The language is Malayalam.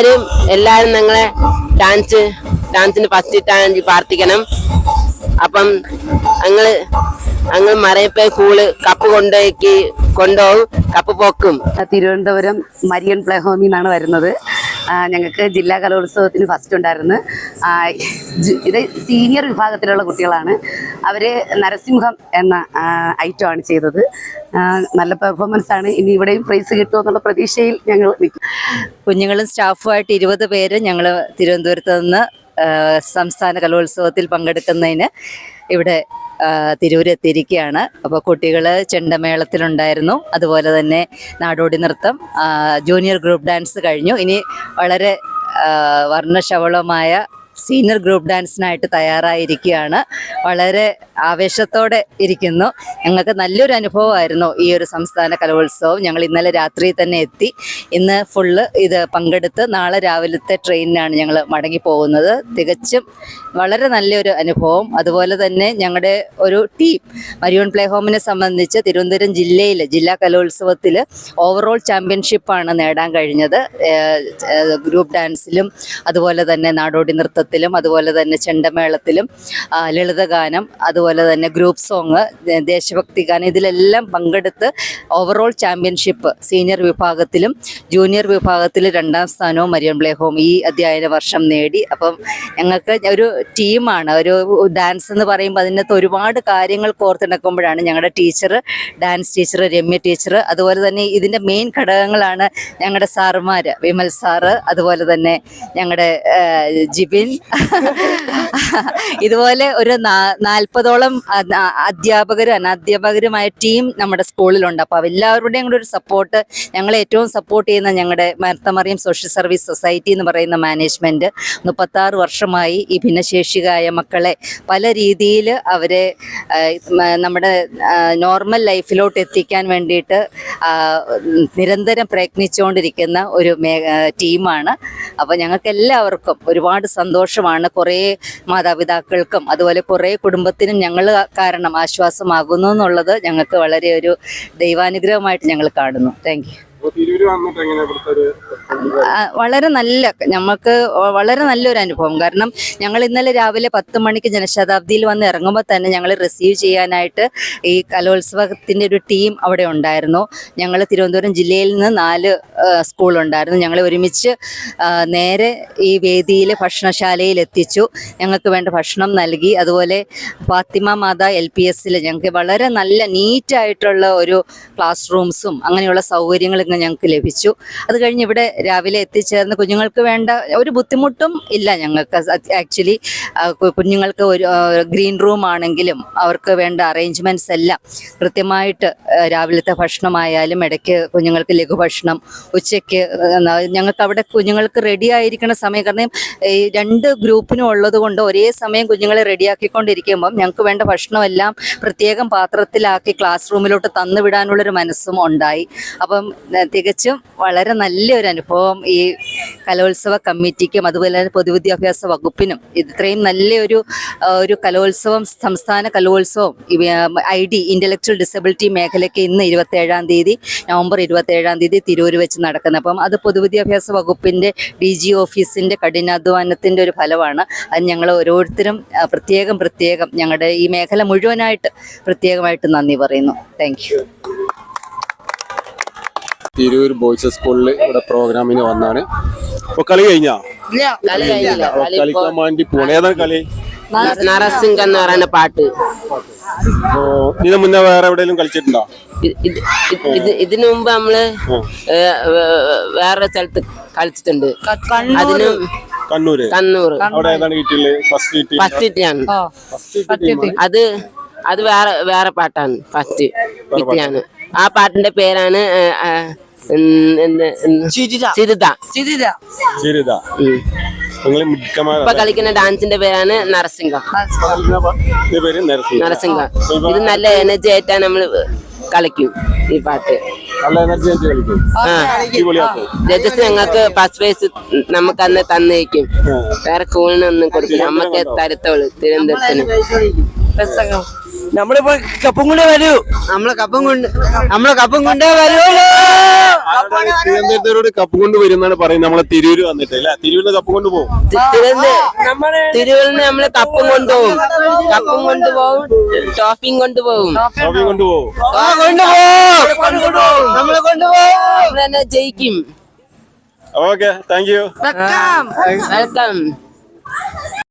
എല്ലാരും എല്ലാരും ഞങ്ങളെ ഡാൻസ് ഡാൻസിന് ഫസ്റ്റ് ഇട്ടാണ് പ്രാർത്ഥിക്കണം. അപ്പം ഞങ്ങൾ ഞങ്ങൾ മറയപ്പേ കൂൾ കപ്പ് കൊണ്ടുപോയി കൊണ്ടുപോകും കപ്പ് പോക്കും. തിരുവനന്തപുരം മരിയൻ പ്ലേ ഹോമിൽ നിന്നാണ് വരുന്നത്. ഞങ്ങൾക്ക് ജില്ലാ കലോത്സവത്തിന് ഫസ്റ്റ് ഉണ്ടായിരുന്നു. ഇത് സീനിയർ വിഭാഗത്തിലുള്ള കുട്ടികളാണ്. അവർ നരസിംഹം എന്ന ഐറ്റമാണ് ചെയ്തത്. നല്ല പെർഫോമൻസ് ആണ്. ഇനി ഇവിടെയും പ്രൈസ് കിട്ടുമെന്നുള്ള പ്രതീക്ഷയിൽ ഞങ്ങൾ നിൽക്കും. കുഞ്ഞുങ്ങളും സ്റ്റാഫുമായിട്ട് ഇരുപത് പേര് ഞങ്ങൾ തിരുവനന്തപുരത്ത് നിന്ന് സംസ്ഥാന കലോത്സവത്തിൽ പങ്കെടുക്കുന്നതിന് ഇവിടെ തിരൂരെത്തിയിരിക്കുകയാണ് അപ്പോൾ കുട്ടികൾ ചെണ്ടമേളത്തിലുണ്ടായിരുന്നു. അതുപോലെ തന്നെ നാടോടി നൃത്തം ജൂനിയർ ഗ്രൂപ്പ് ഡാൻസ് കഴിഞ്ഞു. ഇനി വളരെ വർണശവളമായ സീനിയർ ഗ്രൂപ്പ് ഡാൻസിനായിട്ട് തയ്യാറായിരിക്കുകയാണ്. വളരെ ആവേശത്തോടെ ഇരിക്കുന്നു. ഞങ്ങൾക്ക് നല്ലൊരു അനുഭവമായിരുന്നു ഈ ഒരു സംസ്ഥാന കലോത്സവം. ഞങ്ങൾ ഇന്നലെ രാത്രി തന്നെ എത്തി. ഇന്ന് ഫുള്ള് ഇത് പങ്കെടുത്ത് നാളെ രാവിലത്തെ ട്രെയിനിനാണ് ഞങ്ങൾ മടങ്ങി പോകുന്നത്. തികച്ചും വളരെ നല്ലൊരു അനുഭവം. അതുപോലെ തന്നെ ഞങ്ങളുടെ ഒരു ടീം മരിയോൺ പ്ലേ ഹോമിനെ സംബന്ധിച്ച് തിരുവനന്തപുരം ജില്ലയിൽ ജില്ലാ കലോത്സവത്തിൽ ഓവറോൾ ചാമ്പ്യൻഷിപ്പാണ് നേടാൻ കഴിഞ്ഞത്. ഗ്രൂപ്പ് ഡാൻസിലും അതുപോലെ തന്നെ നാടോടി നൃത്തത്തിലും അതുപോലെ തന്നെ ചെണ്ടമേളത്തിലും ലളിതഗാനം അതുപോലെ തന്നെ ഗ്രൂപ്പ് സോങ് ദേശഭക്തി ഗാനം ഇതിലെല്ലാം പങ്കെടുത്ത് ഓവറോൾ ചാമ്പ്യൻഷിപ്പ് സീനിയർ വിഭാഗത്തിലും ജൂനിയർ വിഭാഗത്തിൽ രണ്ടാം സ്ഥാനവും മരിയൻ പ്ലേ ഹോം ഈ അധ്യയന വർഷം നേടി. അപ്പം ഞങ്ങൾക്ക് ഒരു ടീമാണ് ഒരു ഡാൻസ് എന്ന് പറയുമ്പോൾ അതിനകത്ത് ഒരുപാട് കാര്യങ്ങൾ കോർത്തിണക്കുമ്പോഴാണ് ഞങ്ങളുടെ teacher dance teacher Ramya teacher അതുപോലെ തന്നെ ഇതിന്റെ മെയിൻ ഘടകങ്ങളാണ് ഞങ്ങളുടെ സാറുമാർ വിമൽ സാറ് അതുപോലെ തന്നെ ഞങ്ങളുടെ ജിബിൻ. ഇതുപോലെ ഒരു നാൽപ്പതോളം അ- അധ്യാപകരും അനധ്യാപകരുമായ ടീം നമ്മുടെ സ്കൂളിലുണ്ട്. അപ്പോൾ എല്ലാവരുടെയും കൂടെ ഒരു സപ്പോർട്ട് ഞങ്ങളെ ഏറ്റവും സപ്പോർട്ട് ചെയ്യുന്ന ഞങ്ങളുടെ മരത്തമറിയം സോഷ്യൽ സർവീസ് സൊസൈറ്റി എന്ന് പറയുന്ന മാനേജ്മെന്റ് മുപ്പത്താറ് വർഷമായി ഈ ഭിന്നശേഷികായ മക്കളെ പല രീതിയിൽ അവരെ നമ്മുടെ നോർമൽ ലൈഫിലോട്ട് എത്തിക്കാൻ വേണ്ടിയിട്ട് നിരന്തരം പ്രയത്നിച്ചുകൊണ്ടിരിക്കുന്ന ഒരു ടീമാണ്. അപ്പോൾ ഞങ്ങൾക്ക് എല്ലാവർക്കും ഒരുപാട് സന്തോഷമാണ്. കുറേ മാതാപിതാക്കൾക്കും അതുപോലെ കുറേ കുടുംബത്തിനും ഞങ്ങൾ കാരണം ആശ്വാസമാകുന്നു എന്നുള്ളത് ഞങ്ങൾക്ക് വളരെ ഒരു ദൈവാനുഗ്രഹമായിട്ട് ഞങ്ങൾ കാണുന്നു. താങ്ക് വളരെ നല്ല ഞമ്മക്ക് വളരെ നല്ലൊരു അനുഭവം. കാരണം ഞങ്ങൾ ഇന്നലെ രാവിലെ പത്ത് മണിക്ക് ജനശതാബ്ദിയിൽ വന്ന് ഇറങ്ങുമ്പോൾ തന്നെ ഞങ്ങൾ റിസീവ് ചെയ്യാനായിട്ട് ഈ കലോത്സവത്തിന്റെ ഒരു ടീം അവിടെ ഉണ്ടായിരുന്നു. ഞങ്ങൾ തിരുവനന്തപുരം ജില്ലയിൽ നിന്ന് നാല് സ്കൂളുണ്ടായിരുന്നു ഞങ്ങൾ ഒരുമിച്ച് നേരെ ഈ വേദിയിലെ ഭക്ഷണശാലയിൽ എത്തിച്ചു. ഞങ്ങൾക്ക് വേണ്ട ഭക്ഷണം നൽകി. അതുപോലെ ഫാത്തിമ മാത എൽ പി എസിൽ ഞങ്ങൾക്ക് വളരെ നല്ല നീറ്റായിട്ടുള്ള ഒരു ക്ലാസ് റൂംസും അങ്ങനെയുള്ള സൗകര്യങ്ങൾ ഇന്ന് ഞങ്ങൾക്ക് ലഭിച്ചു. അത് കഴിഞ്ഞ് ഇവിടെ രാവിലെ എത്തിച്ചേർന്ന് കുഞ്ഞുങ്ങൾക്ക് വേണ്ട ഒരു ബുദ്ധിമുട്ടും ഇല്ല ഞങ്ങൾക്ക്. ആക്ച്വലി കുഞ്ഞുങ്ങൾക്ക് ഒരു ഗ്രീൻ റൂം ആണെങ്കിലും അവർക്ക് വേണ്ട അറേഞ്ച്മെന്റ്സ് എല്ലാം കൃത്യമായിട്ട് രാവിലത്തെ ഭക്ഷണമായാലും ഇടയ്ക്ക് കുഞ്ഞുങ്ങൾക്ക് ലഘുഭക്ഷണം ഉച്ചയ്ക്ക് ഞങ്ങൾക്ക് അവിടെ കുഞ്ഞുങ്ങൾക്ക് റെഡി ആയിരിക്കുന്ന സമയം കാരണം ഈ രണ്ട് ഗ്രൂപ്പിനും ഉള്ളത് കൊണ്ട് ഒരേ സമയം കുഞ്ഞുങ്ങളെ റെഡിയാക്കിക്കൊണ്ടിരിക്കുമ്പം ഞങ്ങൾക്ക് വേണ്ട ഭക്ഷണമെല്ലാം പ്രത്യേകം പാത്രത്തിലാക്കി ക്ലാസ് റൂമിലോട്ട് തന്നു വിടാനുള്ളൊരു മനസ്സും ഉണ്ടായി. അപ്പം തികച്ചും വളരെ നല്ലൊരു അനുഭവം ഈ കലോത്സവ കമ്മിറ്റിക്കും അതുപോലെ തന്നെ പൊതുവിദ്യാഭ്യാസ വകുപ്പിനും. ഇത്രയും നല്ലൊരു ഒരു കലോത്സവം സംസ്ഥാന കലോത്സവം ഐ ഡി ഇന്റലക്ച്വൽ ഡിസബിലിറ്റി മേഖലയ്ക്ക് ഇന്ന് ഇരുപത്തേഴാം തീയതി നവംബർ ഇരുപത്തേഴാം തീയതി തിരൂർ വെച്ച് നടക്കുന്നത്. അപ്പം അത് പൊതുവിദ്യാഭ്യാസ വകുപ്പിന്റെ ഡി ജി ഓഫീസിന്റെ കഠിനാധ്വാനത്തിന്റെ ഒരു ഫലമാണ്. അത് ഞങ്ങൾ ഓരോരുത്തരും പ്രത്യേകം പ്രത്യേകം ഞങ്ങളുടെ ഈ മേഖല മുഴുവനായിട്ട് പ്രത്യേകമായിട്ട് നന്ദി പറയുന്നു. താങ്ക് തിരൂർ ബോയ്സ് സ്കൂളിൽ ഇവിടെ പ്രോഗ്രാമിന് വന്നാണ്. അപ്പൊ കളി കഴിഞ്ഞാ? കളി കഴിഞ്ഞില്ല. കളി ഇപ്പൊ കളിക്കാൻ വേണ്ടി പോണേ ഏതാണ് കളി? നരസിംഗ് എന്ന് പറയുന്ന പാട്ട്. ഇതിനു മുന്നേ വേറെ എവിടെയെങ്കിലും കളിച്ചിട്ടുണ്ടോ? ഇത് ഇത് ഇത് ഇത് ഇതിനു മുമ്പ് നമ്മൾ വേറെ സ്ഥലത്ത് കളിച്ചിട്ടുണ്ട്. അതിന് കണ്ണൂര്. കണ്ണൂർ അവിടെ ഏതാണ് കിട്ടിയില്ലേ ഫസ്റ്റ് ഫസ്റ്റ് ആണ് ഫസ്റ്റ് അത് അത് വേറെ വേറെ പാട്ടാണ്. ഫസ്റ്റ് ഇട്ടിയാണ് ആ പാട്ടിന്റെ പേരാണ് ഇപ്പൊ കളിക്കുന്ന ഡാൻസിന്റെ പേരാണ് നരസിംഹം. നരസിംഹ. ഇത് നല്ല എനർജി ആയിട്ടാണ് നമ്മൾ കളിക്കും ഈ പാട്ട്. ജഡ്ജസ് ഞങ്ങൾക്ക് ഫസ്റ്റ് പ്രൈസ് നമുക്ക് അന്ന് തന്നേക്കും. വേറെ സ്കൂളിനൊന്നും കൊടുക്കില്ല. നമുക്ക് തരത്തോളൂ തിരുവനന്തപുരത്തിന്. നമ്മളിപ്പോ കപ്പും കൊണ്ട് വരൂ. നമ്മളെ കപ്പും കൊണ്ട് നമ്മളെ കപ്പും കൊണ്ടേ വരുള്ളൂ തിരുവനന്തപുരത്തോട് കപ്പ് കൊണ്ട് വരുന്നാണ് പറയുന്നത്. നമ്മളെ തിരൂര് വന്നിട്ട് അല്ല? തിരൂരിൽ കപ്പ് കൊണ്ട് പോകും തിരുവല്ല നമ്മൾ കപ്പും കൊണ്ടുപോകും കപ്പും കൊണ്ടുപോകും ടോപ്പിയും കൊണ്ടുപോകും ആ, കൊണ്ടുപോകും നമ്മളെ കൊണ്ടുപോകും നമ്മൾ തന്നെ ജയിക്കും. Okay thank you welcome